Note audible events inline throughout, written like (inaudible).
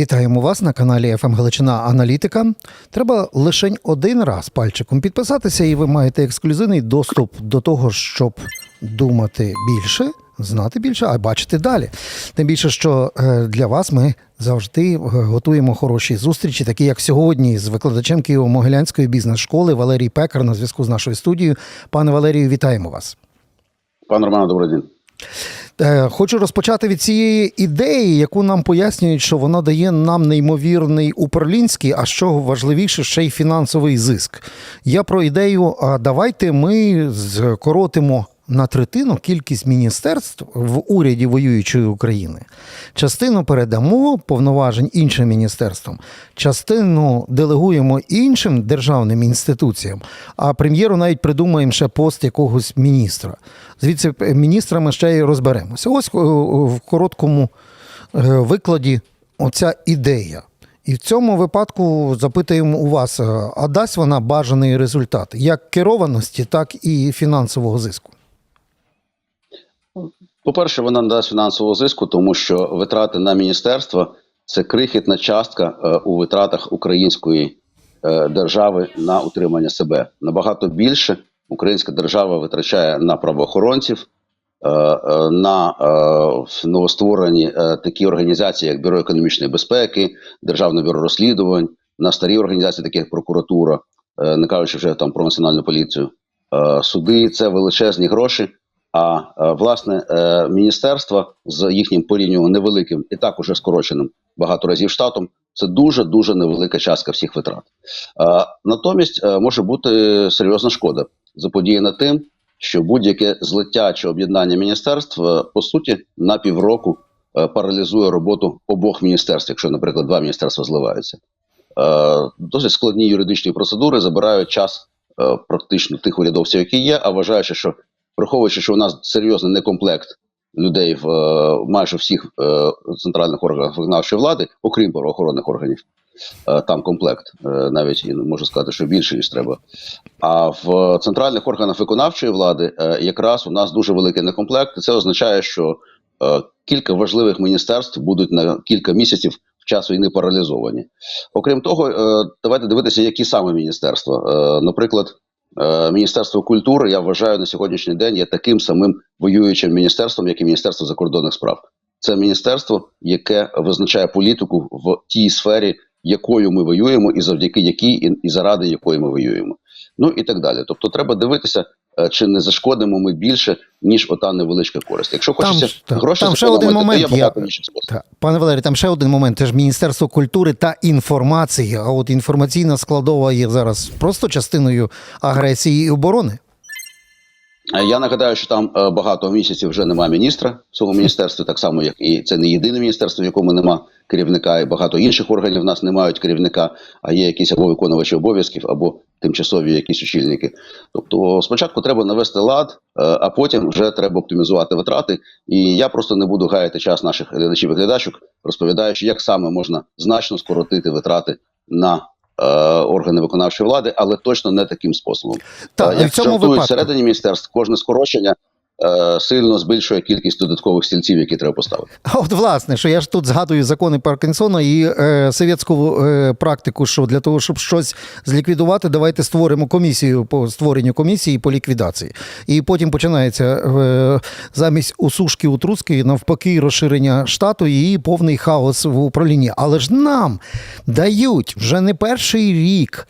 Вітаємо вас на каналі «ФМ Галичина Аналітика. Треба лише один раз пальчиком підписатися, і ви маєте ексклюзивний доступ до того, щоб думати більше, знати більше, а бачити далі. Тим більше, що е, для вас ми завжди е, готуємо хороші зустрічі, такі як сьогодні, з викладачем Києво-Могилянської бізнес-школи Валерій Пекар на зв'язку з нашою студією. Пане Валерію, вітаємо вас. Пан Роман, добрий день. Е, Хочу розпочати від цієї ідеї, яку нам пояснюють, що вона дає нам неймовірний управлінський, а що важливіше, ще й фінансовий зиск. Я про ідею, а давайте ми скоротимо на третину кількість міністерств в уряді воюючої України. Частину передамо повноважень іншим міністерствам, частину делегуємо іншим державним інституціям, а прем'єру навіть придумаємо ще пост якогось міністра. Звідси е, міністрами ще й розберемося. Ось е, в короткому е, викладі оця ідея. І в цьому випадку запитуємо у вас, а дасть вона бажаний результат як керованості, так і фінансового зиску. По-перше, вона не дасть фінансового зиску, тому що витрати на міністерство це крихітна частка е, у витратах української е, держави на утримання себе. Набагато більше українська держава витрачає на правоохоронців, е, на новостворені такі організації, як Бюро економічної безпеки, Державне бюро розслідувань, на старі організації, такі як прокуратура, не кажучи вже там про національну поліцію. Суди це величезні гроші. А е, власне е, міністерства з їхнім порівняно невеликим і так уже скороченим багато разів штатом. Це дуже дуже невелика частка всіх витрат. Натомість е, може бути серйозна шкода заподіяна тим, що будь-яке злиття чи об'єднання міністерств по суті на півроку паралізує роботу обох міністерств, якщо, наприклад, два міністерства зливаються. Досить складні юридичні процедури забирають час практично тих урядовців, які є, а вважаючи, що враховуючи, що у нас серйозний некомплект людей в е, майже всіх е, центральних органах виконавчої влади, окрім правоохоронних органів, е, там комплект, навіть і можу сказати, що більше ніж треба. А в центральних органах виконавчої влади якраз у нас дуже великий некомплект, і це означає, що кілька важливих міністерств будуть на кілька місяців в час війни паралізовані. Окрім того, давайте дивитися, які саме міністерства. Наприклад, Міністерство культури, я вважаю, на сьогоднішній день є таким самим воюючим міністерством, як і Міністерство закордонних справ. Це міністерство, яке визначає політику в тій сфері, якою ми воюємо, і завдяки якій і, заради якої ми воюємо. Ну і так далі. Тобто, треба дивитися, е, чи не зашкодимо ми більше, ніж ота невеличка користь. Якщо хочеться так, гроші там ще один момент, то є багато я- інших способів. Пане Валерій, там ще один момент. Це ж Міністерство культури та інформації. А от інформаційна складова є зараз просто частиною агресії і оборони. Е, Я нагадаю, що там е, багато місяців вже немає міністра в цьому міністерстві, так само як і це не єдине міністерство, в якому нема керівника, і багато інших органів в нас не мають керівника, а є якісь або виконувачі обов'язків, або тимчасові якісь очільники. Тобто, спочатку треба навести лад, е, а потім вже треба оптимізувати витрати. І я просто не буду гаяти час наших глядачів і глядачок, розповідаючи, як саме можна значно скоротити витрати на. е, Органи виконавчої влади, але точно не таким способом. Так, Е, і в Як цьому жартують всередині міністерств, кожне скорочення сильно збільшує кількість додаткових стільців, які треба поставити. А от власне, що я ж тут згадую закони Паркінсона і е, совєтську е, практику, що для того, щоб щось зліквідувати, давайте створимо комісію по створенню комісії по ліквідації. І потім починається е, замість усушки утруски, навпаки, розширення штату і повний хаос в управлінні. Але ж нам дають вже не перший рік.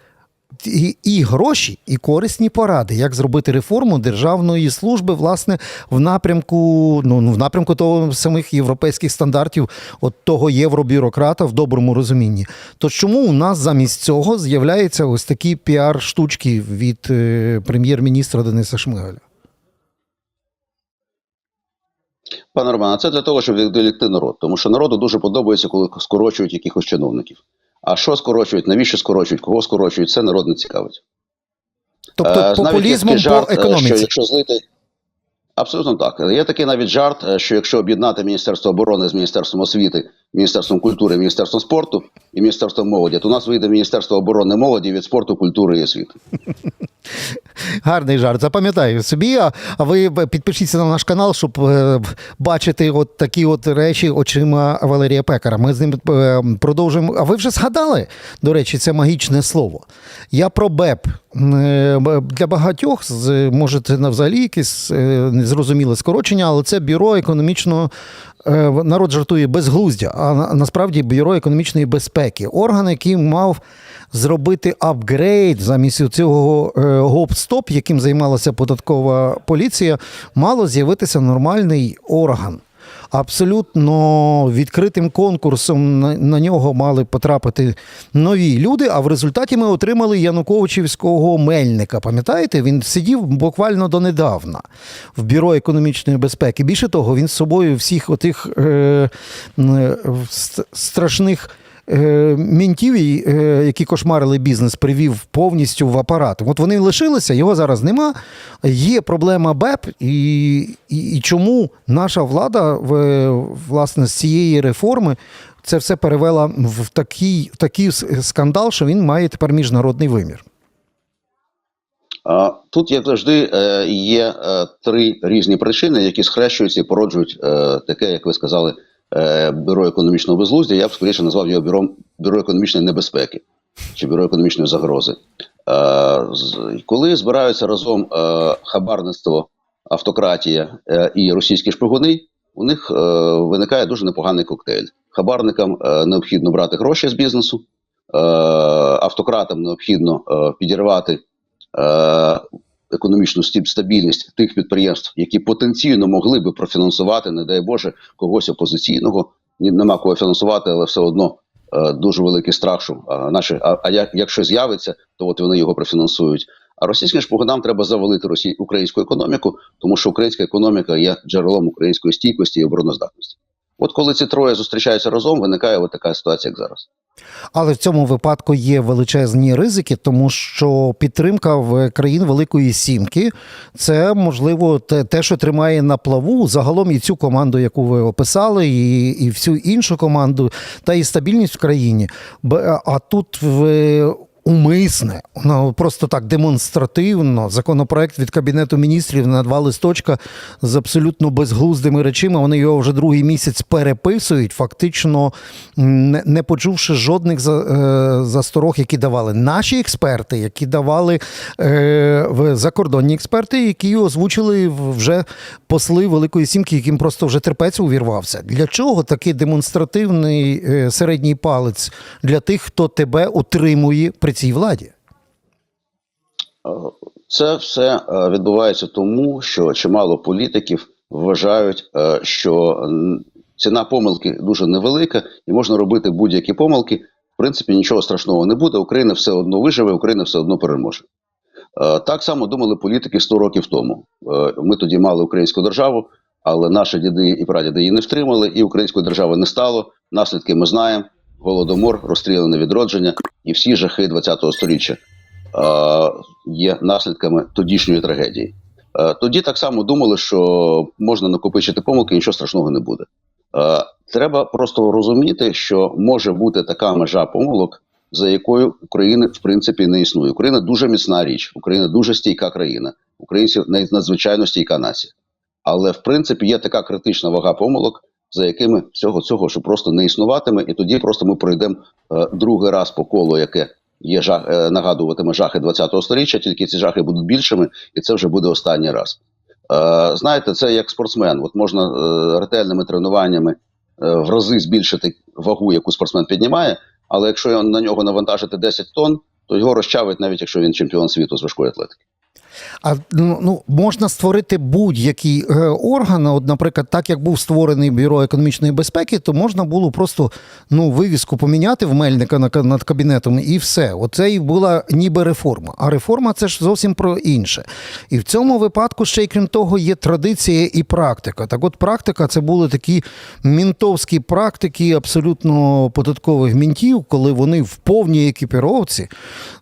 І, і гроші, і корисні поради, як зробити реформу державної служби, власне, в напрямку, ну ну, в напрямку того самих європейських стандартів, от того євробюрократа в доброму розумінні. То чому у нас замість цього з'являються ось такі піар-штучки від е, прем'єр-міністра Дениса Шмигаля? Пане Романе, це для того, щоб відволікти народ, тому що народу дуже подобається, коли скорочують якихось чиновників. А що скорочують, навіщо скорочують, кого скорочують, це народ не цікавить. Тобто Е, популізмом жарт, по економіці? Що якщо злити. Абсолютно так. Є такий навіть жарт, е, що якщо об'єднати Міністерство оборони з Міністерством освіти, Міністерством культури, Міністерством спорту і Міністерством молоді, то у нас вийде Міністерство оборони молоді від спорту, культури і освіти. (laughs) Гарний жарт, запам'ятаю собі. А, ви підпишіться на наш канал, щоб е, бачити от такі от речі очима Валерія Пекара. Ми з ним е, продовжуємо. А ви вже згадали, до речі, це магічне слово. Я про БЕП. Е, Для багатьох можете на взагалі якесь незрозуміле скорочення, але це бюро економічного. Е, Народ жартує безглуздя, а насправді бюро економічної безпеки. Орган, який мав зробити апгрейд замість цього е, гоп-стоп, яким займалася податкова поліція, мало з'явитися нормальний орган. Абсолютно відкритим конкурсом на, нього мали потрапити нові люди. А в результаті ми отримали Януковичівського мельника. Пам'ятаєте, він сидів буквально донедавна в бюро економічної безпеки. Більше того, він з собою всіх отих е, е, страшних. Е, Мінтів, е, які кошмарили бізнес, привів повністю в апарат. От вони лишилися, його зараз нема. Є проблема БЕП, і, і, і чому наша влада власне з цієї реформи це все перевела в такий, такий скандал, що він має тепер міжнародний вимір. Тут, як завжди, е, є три різні причини, які схрещуються і породжують таке, як ви сказали, бюро економічного безглуздя. Я б скоріше назвав його бюро, бюро економічної небезпеки чи бюро економічної загрози. Е, Коли збираються разом е, хабарництво, автократія е, і російські шпигуни, у них е, виникає дуже непоганий коктейль. Хабарникам е, необхідно брати гроші з бізнесу, е, автократам необхідно е, підірвати е, економічну стабільність тих підприємств, які потенційно могли би профінансувати, не дай Боже, когось опозиційного. Ні, нема кого фінансувати, але все одно е, дуже великий страх, що а, наші, а, а як, якщо з'явиться, то от вони його профінансують. А російським шпигунам треба завалити росі... українську економіку, тому що українська економіка є джерелом української стійкості і обороноздатності. От коли ці троє зустрічаються разом, виникає от така ситуація, як зараз. Але в цьому випадку є величезні ризики, тому що підтримка в країн Великої Сімки це можливо те, що тримає на плаву загалом і цю команду, яку ви описали, і, і всю іншу команду, та і стабільність в країні. А тут в. Умисне, ну, просто так демонстративно. Законопроект від Кабінету міністрів на два листочка з абсолютно безглуздими речима. Вони його вже другий місяць переписують, фактично не, почувши жодних е, засторог, які давали наші експерти, які давали е, в- закордонні експерти, які озвучили вже посли Великої Сімки, яким просто вже терпець увірвався. Для чого такий демонстративний е, середній палець для тих, хто тебе утримує при цій владі? Е, Це все е, відбувається тому, що чимало політиків вважають, е, що ціна помилки дуже невелика, і можна робити будь-які помилки. В принципі, нічого страшного не буде. Україна все одно виживе, Україна все одно переможе. Так само думали політики 100 років тому. Ми тоді мали українську державу, але наші діди і прадіди її не втримали, і української держави не стало. Наслідки ми знаємо: голодомор, розстріляне відродження і всі жахи ХХ століття е, є наслідками тодішньої трагедії. Е, Тоді так само думали, що можна накопичити помилки, нічого страшного не буде. Е, Треба просто розуміти, що може бути така межа помилок, за якою України в принципі не існує. Україна дуже міцна річ, Україна дуже стійка країна, українці навіть надзвичайно стійка нація. Але в принципі є така критична вага помилок, за якими всього цього що просто не існуватиме, і тоді просто ми пройдемо е, другий раз по колу, яке є жах, е, нагадуватиме жахи 20-го століття, тільки ці жахи будуть більшими, і це вже буде останній раз. Е, знаєте, це як спортсмен. От можна е, ретельними тренуваннями е, в рази збільшити вагу, яку спортсмен піднімає, але якщо на нього навантажити 10 тонн, то його розчавить, навіть якщо він чемпіон світу з важкої атлетики. А ну, ну можна створити будь-який е, орган. От, наприклад, так як був створений бюро економічної безпеки, то можна було просто ну вивіску поміняти в мельника над кабінетом, і все. Оце і була ніби реформа. А реформа це ж зовсім про інше. І в цьому випадку ще й крім того є традиція і практика. Так, от практика це були такі мінтовські практики абсолютно податкових мінтів, коли вони в повній екіпіровці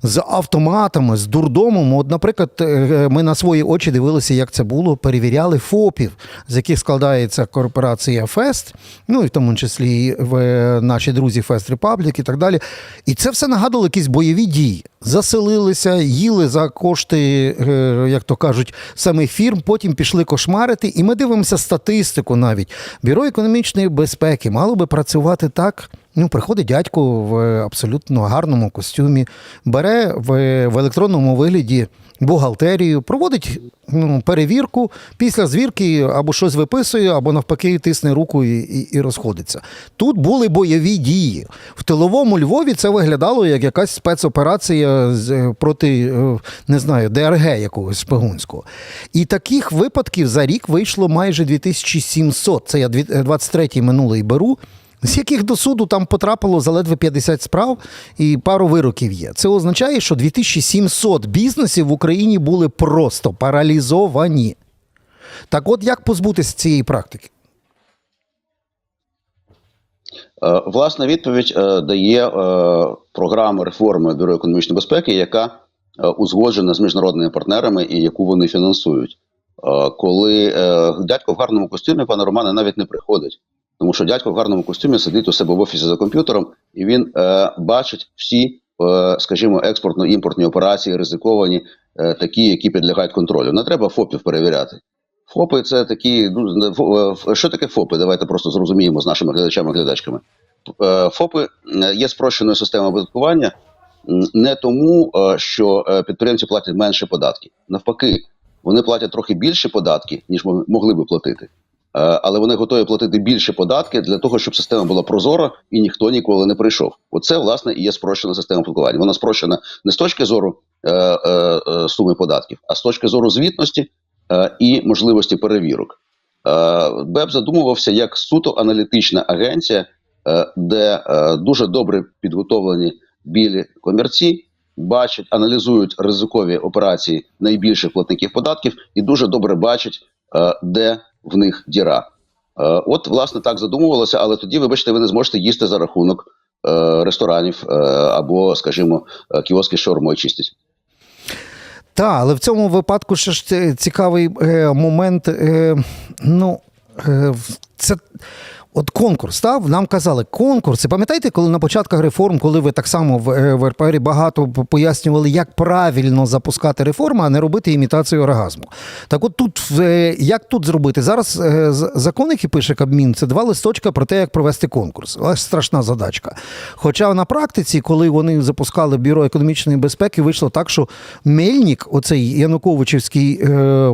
з автоматами, з дурдомом. От, наприклад, е, ми на свої очі дивилися, як це було, перевіряли ФОПів, з яких складається корпорація Фест, ну і в тому числі в е, наші друзі Фест Репаблік і так далі. І це все нагадувало якісь бойові дії. Заселилися, їли за кошти, е, як то кажуть, самих фірм, потім пішли кошмарити. І ми дивимося статистику навіть. Бюро економічної безпеки мало би працювати так. Ну, приходить дядько в абсолютно гарному костюмі, бере в, в електронному вигляді бухгалтерію, проводить ну, перевірку, після звірки або щось виписує, або навпаки тисне руку і, і, і розходиться. Тут були бойові дії. В тиловому Львові це виглядало як якась спецоперація з, проти, е, не знаю, ДРГ якогось шпигунського. І таких випадків за рік вийшло майже 2700. Це я 23-й минулий беру. З яких до суду там потрапило заледве 50 справ і пару вироків є. Це означає, що 2700 бізнесів в Україні були просто паралізовані. Так от як позбутися цієї практики? Е, Власна відповідь е, дає е, програма реформи Бюро економічної безпеки, яка узгоджена з міжнародними партнерами і яку вони фінансують. Коли дядько в гарному костюмі, пане Романе, навіть не приходить. Тому що дядько в гарному костюмі сидить у себе в офісі за комп'ютером, і він е, бачить всі, е, скажімо, експортно-імпортні операції, ризиковані, е, такі, які підлягають контролю. Не треба ФОПів перевіряти. ФОПи це такі. Ну фо- е, що таке ФОПи? Давайте просто зрозуміємо з нашими глядачами глядачками. Е, ФОПи е, є спрощеною системою оподаткування не тому, е, що е, підприємці платять менше податки. Навпаки, вони платять трохи більше податки, ніж мог- могли би платити. Е, Але вони готові платити більше податки для того, щоб система була прозора і ніхто ніколи не прийшов. Оце власне і є спрощена система оподаткування. Вона спрощена не з точки зору е, е, е, суми податків, а з точки зору звітності е, і можливості перевірок. Е, БЕП задумувався як суто аналітична агенція, е, де е, дуже добре підготовлені білі комірці бачать, аналізують ризикові операції найбільших платників податків і дуже добре бачать, е, де в них діра. Е, От, власне, так задумувалося, але тоді, вибачте, ви не зможете їсти за рахунок е, ресторанів е, або, скажімо, кіоски з шаурмою чистять. Так, але в цьому випадку ще ж цікавий момент. Ну, це. От конкурс, так? нам казали, конкурс. Пам'ятаєте, коли на початках реформ, коли ви так само в, е, в РПРі багато пояснювали, як правильно запускати реформи, а не робити імітацію оргазму. Так от тут, е, як тут зробити? Зараз е, закон, який пише Кабмін, це два листочка про те, як провести конкурс. Аж страшна задачка. Хоча на практиці, коли вони запускали бюро економічної безпеки, вийшло так, що Мельник, оцей Януковичівський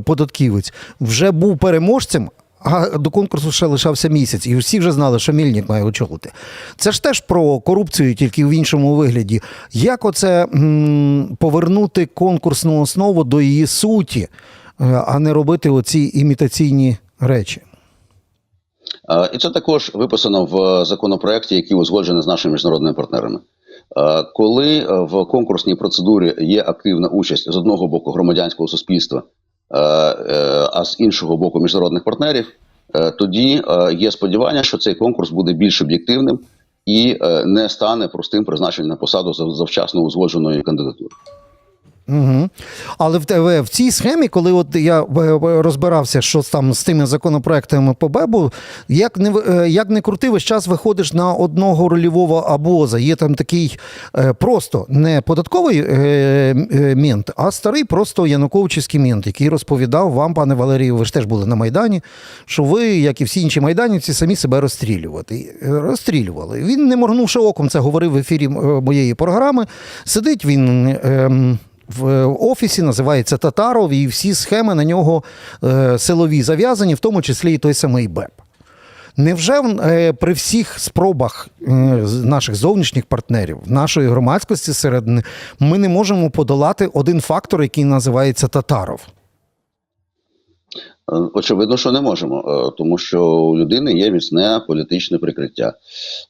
податківець, вже був переможцем. А до конкурсу ще лишався місяць, і всі вже знали, що Мільник має очолити. Це ж теж про корупцію, тільки в іншому вигляді. Як оце м, повернути конкурсну основу до її суті, е, а не робити оці імітаційні речі? І це також виписано в законопроекті, який узгоджений з нашими міжнародними партнерами. Коли е, в конкурсній процедурі є активна участь з одного боку громадянського суспільства, а з іншого боку міжнародних партнерів, е, тоді е, є сподівання, що цей конкурс буде більш об'єктивним і е, не стане простим призначенням на посаду зав- завчасно узгодженої кандидатури. Угу. Але в, в цій схемі, коли от я е, е, розбирався, що там з тими законопроектами по БЕБу, як не, е, як не крути, весь час виходиш на одного рольового абоза. Є там такий просто не податковий мент, а старий просто Януковичівський мент, який розповідав вам, пане Валерію, ви ж теж були на Майдані, що ви, як і всі інші майданівці, самі себе розстрілювати. Розстрілювали. Він, не моргнувши оком, це говорив в ефірі моєї програми. Сидить він. В офісі називається Татаров, і всі схеми на нього е, силові зав'язані, в тому числі і той самий БЕП. Невже е, при всіх спробах е, наших зовнішніх партнерів, нашої громадськості серед ми не можемо подолати один фактор, який називається Татаров? Е, Очевидно, що не можемо, е, тому що у людини є міцне політичне прикриття.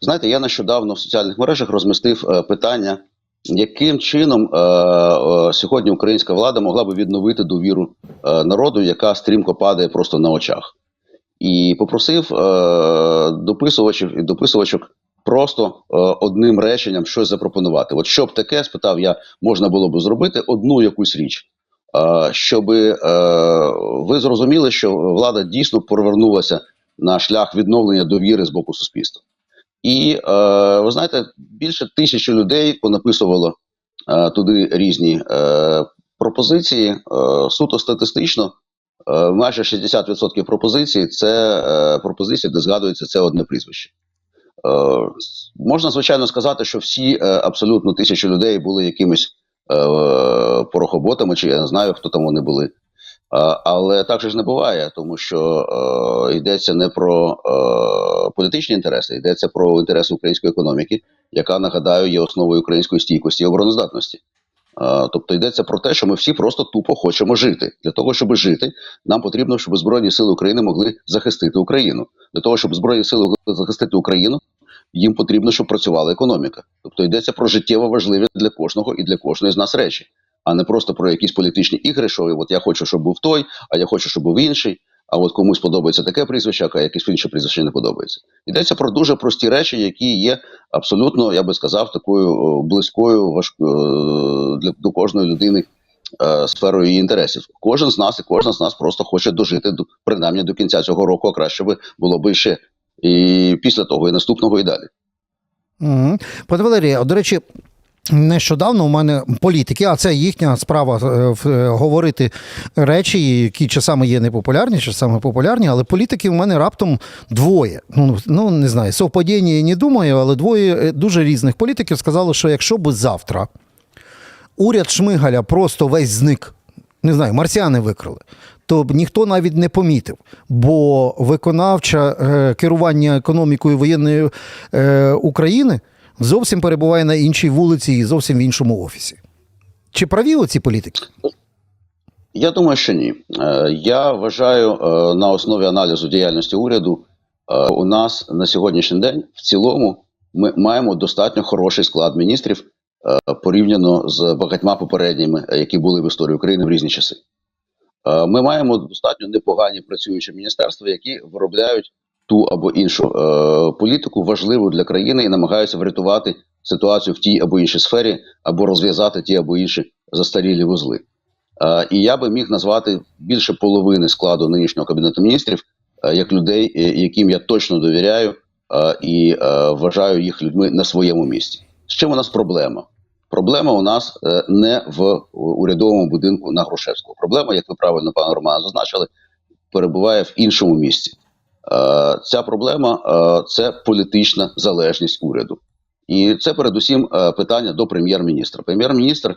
Знаєте, я нещодавно в соціальних мережах розмістив е, питання, яким чином е, е, сьогодні українська влада могла би відновити довіру е, народу, яка стрімко падає просто на очах. І попросив е, дописувачів і дописувачок просто е, одним реченням щось запропонувати. От що б таке, спитав я, можна було б зробити одну якусь річ. щоб ви зрозуміли, що влада дійсно повернулася на шлях відновлення довіри з боку суспільства. І е, ви знаєте, більше тисячі людей понаписувало е, туди різні е, пропозиції. Е, суто статистично, е, майже 60% пропозицій це е, пропозиції, де згадується це одне прізвище. Е, можна звичайно сказати, що всі е, абсолютно тисячі людей були якимись е, порохоботами, чи я не знаю, хто там вони були. Е, але так же ж не буває, тому що е, йдеться не про е, політичні інтереси, йдеться про інтереси української економіки, яка нагадаю є основою української стійкості і обороноздатності. Е, тобто йдеться про те, що ми всі просто тупо хочемо жити. Для того, щоб жити, нам потрібно, щоб Збройні Сили України могли захистити Україну. Для того, щоб Збройні Сили могли захистити Україну, їм потрібно, щоб працювала економіка. Тобто йдеться про життєво важливі для кожного і для кожної з нас речі, а не просто про якісь політичні ігри, що от я хочу, щоб був той, а я хочу, щоб був інший. А от комусь подобається таке прізвище, а якесь інше прізвище не подобається. Йдеться про дуже прості речі, які є абсолютно, я би сказав, такою близькою важкою е, для до кожної людини е, сферою її інтересів. Кожен з нас і кожна з нас просто хоче дожити до принаймні до кінця цього року, а краще би було би ще і після того, і наступного, і далі. Угу. Пане Валерію, до речі, нещодавно у мене політики, а це їхня справа е, е, говорити речі, які часами є непопулярні, часами популярні, але політиків у мене раптом двоє. Ну, ну не знаю, совпадіння я не думаю, але двоє е, дуже різних політиків сказали, що якщо би завтра уряд Шмигаля просто весь зник, не знаю, марсіани викрили, то б ніхто навіть не помітив, бо виконавче керування економікою воєнної України зовсім перебуває на іншій вулиці і зовсім в іншому офісі. Чи праві оці політики? Я думаю, що ні. Е, Я вважаю е, на основі аналізу діяльності уряду. е, У нас на сьогоднішній день в цілому ми маємо достатньо хороший склад міністрів порівняно з багатьма попередніми, які були в історії України в різні часи. Ми маємо достатньо непогані працюючі міністерства, які виробляють ту або іншу е, політику важливу для країни і намагаються врятувати ситуацію в тій або іншій сфері, або розв'язати ті або інші застарілі вузли. Е, І я би міг назвати більше половини складу нинішнього кабінету міністрів е, як людей, е, яким я точно довіряю е, і е, вважаю їх людьми на своєму місці. З чим у нас проблема? Проблема у нас е, не в урядовому будинку на Грушевського. Проблема, як ви правильно, пане Романе, зазначили, перебуває в іншому місці. Е, Ця проблема е, це політична залежність уряду. І це передусім е, питання до прем'єр-міністра. Прем'єр-міністр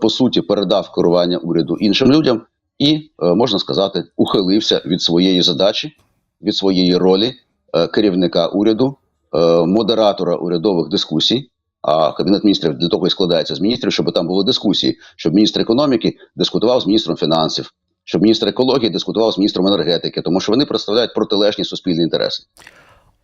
по суті передав керування уряду іншим людям і, можна сказати, ухилився від своєї задачі, від своєї ролі керівника уряду, модератора урядових дискусій. А кабінет міністрів для того і складається з міністрів, щоб там були дискусії, щоб міністр економіки дискутував з міністром фінансів, щоб міністр екології дискутував з міністром енергетики, тому що вони представляють протилежні суспільні інтереси.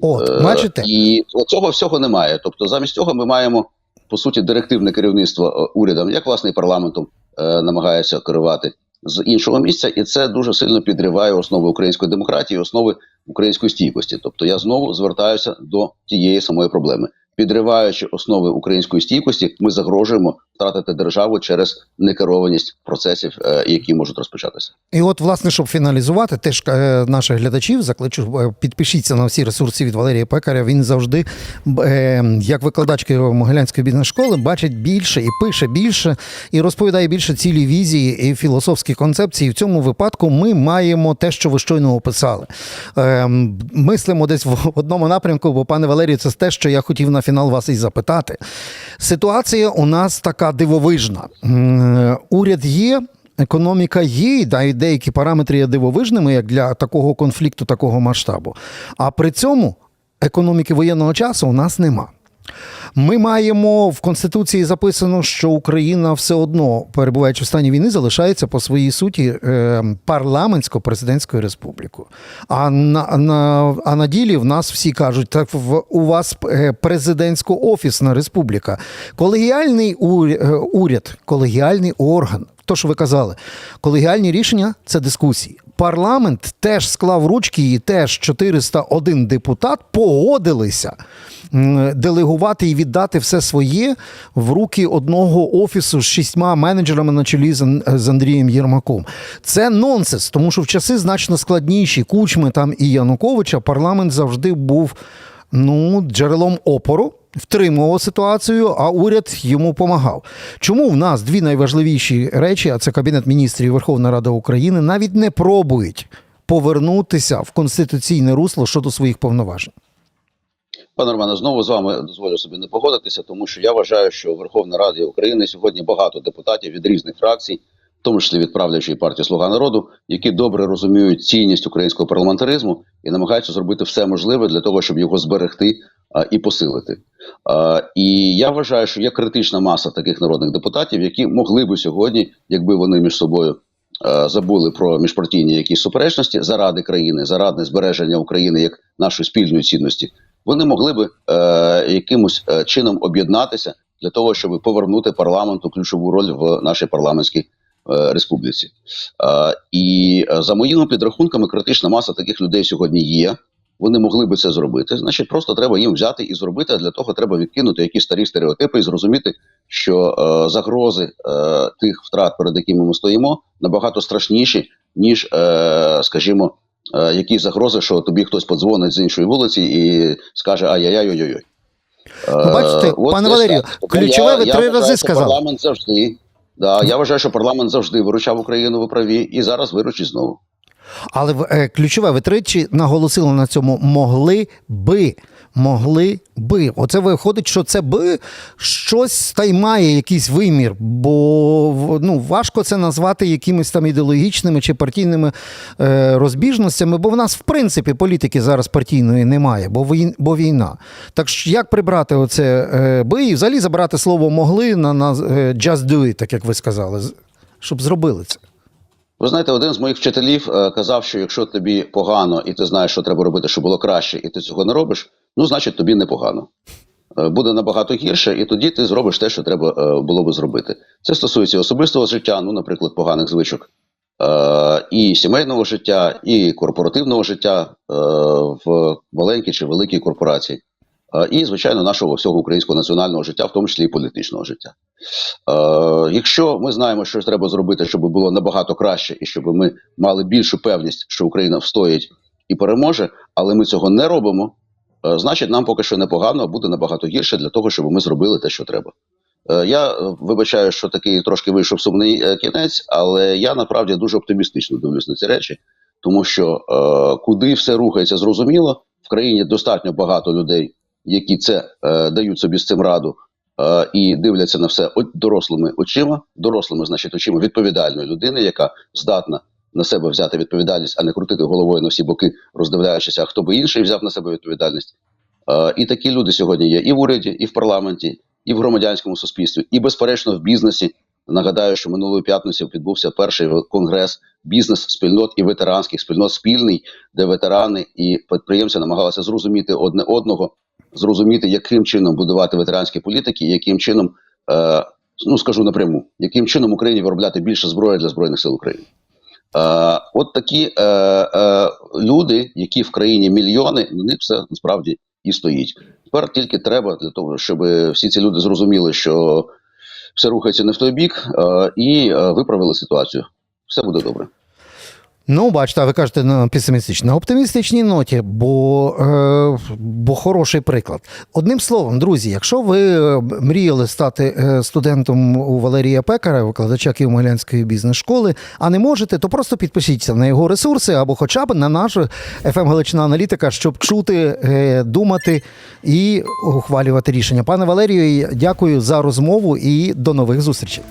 От, Е, бачите? І цього всього немає. Тобто, замість цього ми маємо по суті директивне керівництво е, урядом, як власне і парламентом е, намагається керувати з іншого місця, і це дуже сильно підриває основи української демократії, основи української стійкості. Тобто, я знову звертаюся до тієї самої проблеми. Підриваючи основи української стійкості, ми загрожуємо втратити державу через некерованість процесів, е, які можуть розпочатися. І от, власне, щоб фіналізувати, теж е, наших глядачів закличу, е, підпишіться на всі ресурси від Валерія Пекаря. Він завжди, як викладач Могилянської бізнес-школи, бачить більше і пише більше, і розповідає більше цілі візії і філософські концепції. В цьому випадку ми маємо те, що ви щойно описали. Е, мислимо десь в одному напрямку, бо, пане Валерію, це те, що я хотів на фінал вас і запитати. Ситуація у нас така дивовижна. Уряд є. Економіка є, да, і деякі параметри є дивовижними, як для такого конфлікту, такого масштабу. А при цьому економіки воєнного часу у нас нема. Ми маємо в Конституції записано, що Україна все одно, перебуваючи в стані війни, залишається по своїй суті е, парламентсько-президентською республікою. А на, на, а на ділі в нас всі кажуть, так в, у вас е, президентсько-офісна республіка. Колегіальний е, уряд, колегіальний орган. То, що ви казали, колегіальні рішення це дискусії. Парламент теж склав ручки, і теж 401 депутат погодилися делегувати і віддати все своє в руки одного офісу з шістьма менеджерами на чолі з, Андрієм Єрмаком. Це нонсенс, тому що в часи значно складніші Кучми там і Януковича парламент завжди був ну, джерелом опору. Втримував ситуацію, а уряд йому помагав. Чому в нас дві найважливіші речі, а це Кабінет міністрів і Верховна Рада України, навіть не пробують повернутися в конституційне русло щодо своїх повноважень? Пане Романе, знову з вами дозволю собі не погодитися, тому що я вважаю, що в Верховній Раді України сьогодні багато депутатів від різних фракцій, тому числі від правлячої партії Слуга народу, які добре розуміють цінність українського парламентаризму і намагаються зробити все можливе для того, щоб його зберегти а, і посилити. А, і я вважаю, що є критична маса таких народних депутатів, які могли би сьогодні, якби вони між собою забули про міжпартійні якісь суперечності заради країни, заради збереження України як нашої спільної цінності, вони могли би е, якимось е, чином об'єднатися для того, щоб повернути парламенту ключову роль в нашій парламентській республіці. Е, і е, за моїми підрахунками, критична маса таких людей сьогодні є. Вони могли би це зробити. Значить, просто треба їм взяти і зробити. А для того треба відкинути якісь старі стереотипи і зрозуміти, що е, загрози е, тих втрат, перед якими ми стоїмо, набагато страшніші, ніж, е, скажімо, е, якісь загрози, що тобі хтось подзвонить з іншої вулиці і скаже ай-яй-яй-ой-ой. Ну, бачите, пане Валерію, ключове ви три рази сказали. Парламент завжди. Да, я вважаю, що парламент завжди виручав Україну в праві і зараз виручить знову. Але е, ключове, ви тричі наголосили на цьому могли би. Могли би. Оце виходить, що це би щось та й має якийсь вимір, бо ну, важко це назвати якимись там ідеологічними чи партійними е, розбіжностями, бо в нас, в принципі, політики зараз партійної немає, бо, війн, бо війна. Так що як прибрати оце е, би і взагалі забрати слово могли на, на е, just do it, так як ви сказали, щоб зробили це. Ви знаєте, один з моїх вчителів е, казав, що якщо тобі погано і ти знаєш, що треба робити, щоб було краще, і ти цього не робиш, ну значить тобі непогано. Е, Буде набагато гірше, і тоді ти зробиш те, що треба е, було би зробити. Це стосується особистого життя, ну, наприклад, поганих звичок, і сімейного життя, і корпоративного життя в маленькій чи великій корпорації, і, звичайно, нашого всього українського національного життя, в тому числі і політичного життя. Е, якщо ми знаємо, що треба зробити, щоб було набагато краще, і щоб ми мали більшу певність, що Україна встоїть і переможе, але ми цього не робимо, е, значить нам поки що непогано, а буде набагато гірше для того, щоб ми зробили те, що треба. Е, я е, вибачаю, що такий трошки вийшов сумний е, кінець, але я насправді дуже оптимістично дивлюсь на ці речі, тому що е, куди все рухається, зрозуміло. В країні достатньо багато людей, які це е, дають собі з цим раду е, і дивляться на все дорослими очима, дорослими, значить, очима відповідальної людини, яка здатна на себе взяти відповідальність, а не крутити головою на всі боки, роздивляючися, хто би інший взяв на себе відповідальність. Е, і такі люди сьогодні є і в уряді, і в парламенті, і в громадянському суспільстві, і безперечно в бізнесі. Нагадаю, що минулої п'ятниці відбувся перший конгрес бізнес-спільнот і ветеранських спільнот спільний, де ветерани і підприємці намагалися зрозуміти одне одного, зрозуміти, яким чином будувати ветеранські політики, яким чином, е, ну скажу напряму, яким чином Україні виробляти більше зброї для збройних сил України. Е, от такі е, е, люди, які в країні мільйони, на них все насправді і стоїть. Тепер тільки треба для того, щоб всі ці люди зрозуміли, що все рухається не в той бік, е, і е, виправили ситуацію. Все буде добре. Ну, бачите, а ви кажете на песимістичній. На оптимістичній ноті, бо, е, бо хороший приклад. Одним словом, друзі, якщо ви е, мріяли стати е, студентом у Валерія Пекара, викладача Києво-Могилянської бізнес-школи, а не можете, то просто підпишіться на його ресурси або хоча б на нашу FM Галичина Аналітика, щоб чути, е, думати і ухвалювати рішення. Пане Валерію, дякую за розмову і до нових зустрічей.